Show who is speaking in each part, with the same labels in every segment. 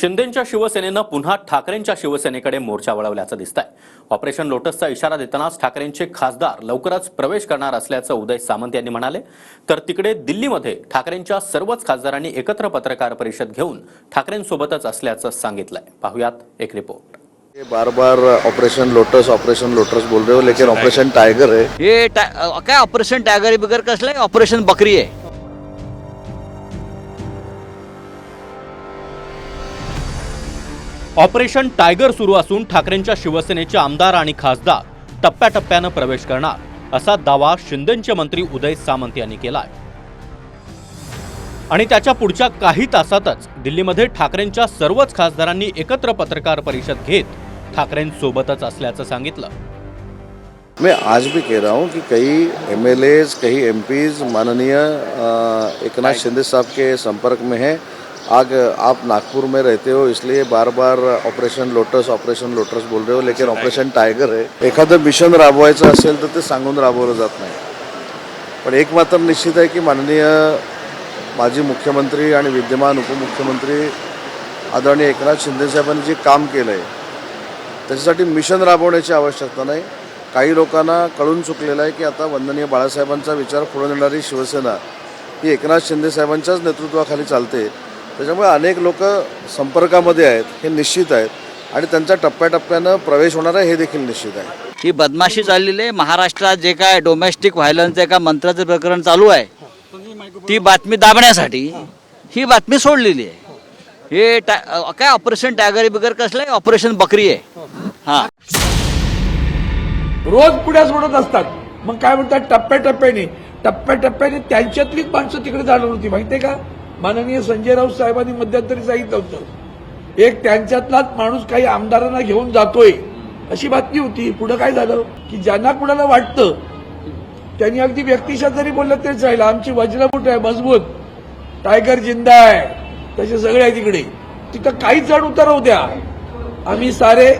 Speaker 1: शिंदेच्या शिवसेनेनं पुन्हा ठाकरेंच्या शिवसेनेकडे मोर्चा वळवल्याचं दिसतंय. ऑपरेशन लोटसचा इशारा देतानाच ठाकरेंचे खासदार लवकरच प्रवेश करणार असल्याचं उदय सामंत यांनी म्हणाले. तर तिकडे दिल्लीमध्ये ठाकरेंच्या सर्वच खासदारांनी एकत्र पत्रकार परिषद घेऊन ठाकरेंसोबतच असल्याचं सांगितलंय. पाहुयात एक रिपोर्ट.
Speaker 2: ये बार बार ऑपरेशन लोटस ऑपरेशन लोटस बोल रहे हो लेकिन ऑपरेशन टाइगर है
Speaker 3: हे टा- काय ऑपरेशन टायगर बिगर कसलं? आहे ऑपरेशन बकरी आहे.
Speaker 1: ऑपरेशन टायगर सुरू असून ठाकरेंच्या शिवसेनेचे आमदार आणि खासदार टप्प्याटप्प्यानं प्रवेश करणार असा दावा शिंदेचे मंत्री उदय सामंत यांनी केलाय. आणि त्याच्या पुढच्या काही तासातच दिल्लीमध्ये ठाकरेंच्या सर्वच खासदारांनी एकत्र पत्रकार परिषद घेत ठाकरेंसोबतच असल्याचं सांगितलं.
Speaker 2: मैं आज भी कह रहा हूँ कि कई एम कई एम माननीय अ, एक नाथ शिंदे साहब के संपर्क में हैं। आग आप नागपुर में रहते हो इसलिए बार बार ऑपरेशन लोटस ऑपरेशन लोटस बोल रहे हो लेकिन ऑपरेशन टायगर है। एखादं मिशन राबवायचं असेल तर ते सांगून राबवलं जात नाही. पण एक मात्र निश्चित आहे की माननीय माजी मुख्यमंत्री आणि विद्यमान उपमुख्यमंत्री आदरणीय एकनाथ शिंदेसाहेबांनी जे काम केलं आहे त्याच्यासाठी मिशन राबवण्याची आवश्यकता नाही. काही लोकांना कळून चुकलेलं आहे की आता वंदनीय बाळासाहेबांचा विचार पुढे नेणारी शिवसेना ही एकनाथ शिंदे साहेबांच्याच नेतृत्वाखाली चालते. त्याच्यामुळे अनेक लोक संपर्कामध्ये आहेत हे निश्चित आहेत. आणि त्यांचा टप्प्याटप्प्यानं प्रवेश होणार आहे हे देखील निश्चित आहे.
Speaker 3: ही बदमाशी चाललेली आहे. महाराष्ट्रात जे काय डोमेस्टिक व्हायलन्स एका मंत्र्याचं प्रकरण चालू आहे ती बातमी दाबण्यासाठी ही बातमी सोडलेली आहे. हे टा- काय ऑपरेशन टायगर बिगर कसलं आहे? ऑपरेशन बकरी आहे. हा.
Speaker 4: रोज पुढ्या सोडत असतात. मग काय म्हणतात? टप्प्याटप्प्याने. टप्प्याटप्प्याने त्यांच्यातलीच माणसं तिकडे जाणार होती. माहितीये का? माननीय संजय राऊत साहेबांनी मध्यंतरी सांगितलं होतं एक त्यांच्यातलाच माणूस काही आमदारांना घेऊन जातोय अशी बातमी होती. पुढं काय झालं? की ज्यांना कुणाला वाटतं त्यांनी अगदी व्यक्तिशा जरी बोललं तरी चालेल आमची वज्रबूट आहे मजबूत. टायगर जिंदा आहे. तसे सगळे आहे तिकडे तिथं काहीच चढ उतर होऊ द्या. आम्ही सारे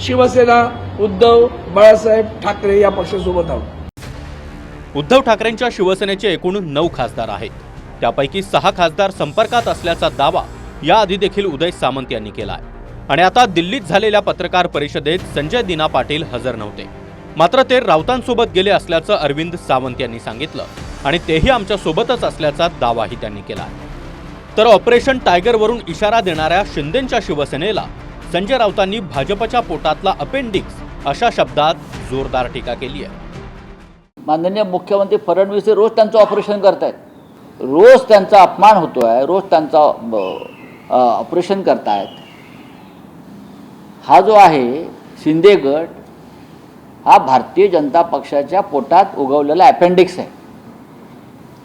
Speaker 4: शिवसेना उद्धव बाळासाहेब ठाकरे या पक्षासोबत आहोत.
Speaker 1: उद्धव ठाकरेंच्या शिवसेनेचे एकूण नऊ खासदार आहेत. त्यापैकी सहा खासदार संपर्कात असल्याचा दावा याआधी देखील उदय सामंत यांनी केला आहे आणि आता दिल्लीत झालेल्या पत्रकार परिषदेत संजय दिना पाटील हजर नव्हते. मात्र ते राऊतांसोबत गेले असल्याचं अरविंद सावंत यांनी सांगितलं आणि तेही आमच्या सोबतच असल्याचा दावाही त्यांनी केला आहे तर ऑपरेशन टायगरवरून इशारा देणाऱ्या शिंदेच्या शिवसेनेला संजय राऊतांनी भाजपच्या पोटातला अपेंडिक्स अशा शब्दात जोरदार टीका केली आहे
Speaker 3: माननीय मुख्यमंत्री फडणवीस हे रोज त्यांचं ऑपरेशन करतायत. रोज त्यांचा अपमान होतो आहे रोज त्यांचा ऑपरेशन करतायत. हा जो आहे शिंदे गट हा भारतीय जनता पक्षाच्या पोटात उगवलेला अपेंडिक्स आहे.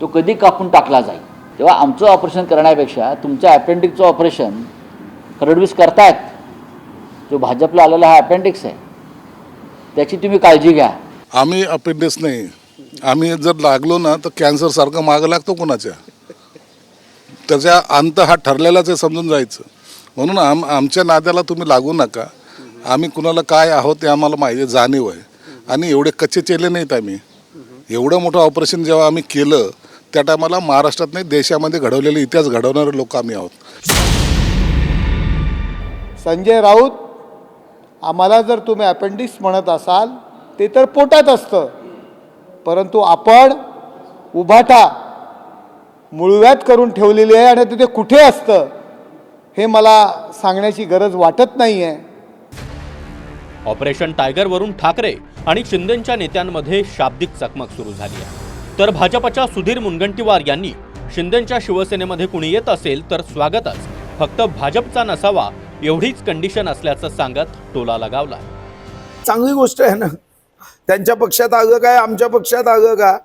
Speaker 3: तो कधी कापून टाकला जाईल? तेव्हा आमचं ऑपरेशन करण्यापेक्षा तुमच्या अपेंडिक्सचं ऑपरेशन फडणवीस करतायत जो भाजपला आलेला हा अपेंडिक्स आहे त्याची तुम्ही काळजी घ्या.
Speaker 5: आम्ही अपेंडिक्स नाही. आम्ही जर लागलो ना तर कॅन्सर सारखं मागं लागतो कोणाच्या? त्याचा अंत हा ठरलेलाच आहे समजून जायचं. म्हणून आम आमच्या नाद्याला तुम्ही लागू नका. आम्ही कुणाला काय आहोत ते आम्हाला माहिती जाणीव आहे. आणि एवढे कच्चे चेले नाहीत आम्ही. एवढं मोठं ऑपरेशन जेव्हा आम्ही केलं त्या टायमाला महाराष्ट्रात नाही देशामध्ये घडवलेले इतिहास घडवणारे लोक आम्ही आहोत.
Speaker 6: संजय राऊत आम्हाला जर तुम्ही अपेंडिक्स म्हणत असाल ते तर पोटात असतं. परंतु आपण उभाटा मुळव्यात करून ठेवलेली आहे आणि तिथे कुठे असतं हे मला सांगण्याची गरज वाटत नाही आहे
Speaker 1: ऑपरेशन टायगरवरून ठाकरे आणि शिंदेच्या नेत्यांमध्ये शाब्दिक चकमक सुरू झाली आहे. तर भाजपच्या सुधीर मुनगंटीवार यांनी शिंदेच्या शिवसेनेमध्ये कुणी येत असेल तर स्वागतच. फक्त भाजपचा नसावा एवढीच कंडिशन असल्याचं सांगत टोला लगावला.
Speaker 7: चांगली गोष्ट आहे ना त्यांच्या पक्षात आगं काय आमच्या पक्षात आगं का?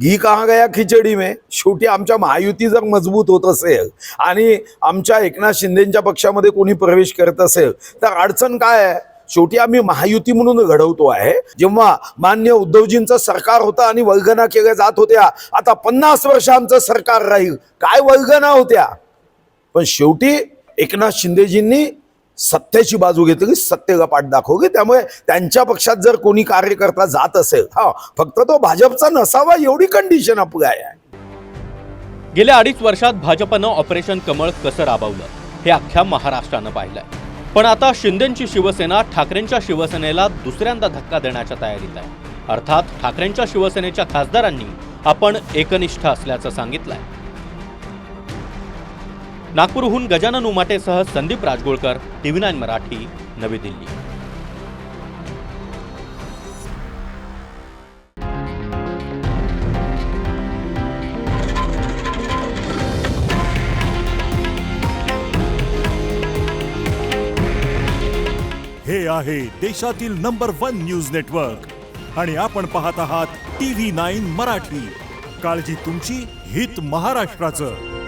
Speaker 7: घी कहा गया खिचडी मे? शेवटी आमच्या महायुती जर मजबूत होत असेल आणि आमच्या एकनाथ शिंदेच्या पक्षामध्ये कोणी प्रवेश करत असेल तर अडचण काय आहे? शेवटी आम्ही महायुती म्हणून घडवतो आहे. जेव्हा मान्य उद्धवजींचं सरकार होतं आणि वल्गना केल्या जात होत्या आता पन्नास वर्ष आमचं सरकार राहील. काय वल्गना होत्या? पण शेवटी एकनाथ शिंदेजींनी सत्याची बाजू घेतली सत्तेला पाठ दाखवली. त्यामुळे त्यांच्या पक्षात जर कोणी कार्यकर्ता जात असेल हा फक्त तो भाजपचा नसावा एवढी कंडिशन आपली आहे.
Speaker 1: गेल्या अडीच वर्षात भाजपनं ऑपरेशन कमळ कसं राबवलं हे अख्ख्या महाराष्ट्रानं पाहिलंय. पण आता शिंदेंची शिवसेना ठाकरेंच्या शिवसेनेला दुसऱ्यांदा धक्का देण्याच्या तयारीत आहे. अर्थात ठाकरेंच्या शिवसेनेच्या खासदारांनी आपण एकनिष्ठ असल्याचं सांगितलंय. नागपूरहून गजानन उमाटेसह संदीप राजगोळकर टीव्ही नाईन मराठी नवी दिल्ली.
Speaker 8: हे आहे देशातील नंबर वन न्यूज नेटवर्क. आणि आपण पाहत आहात टी व्ही नाईन मराठी. काळजी तुमची हित महाराष्ट्राचं.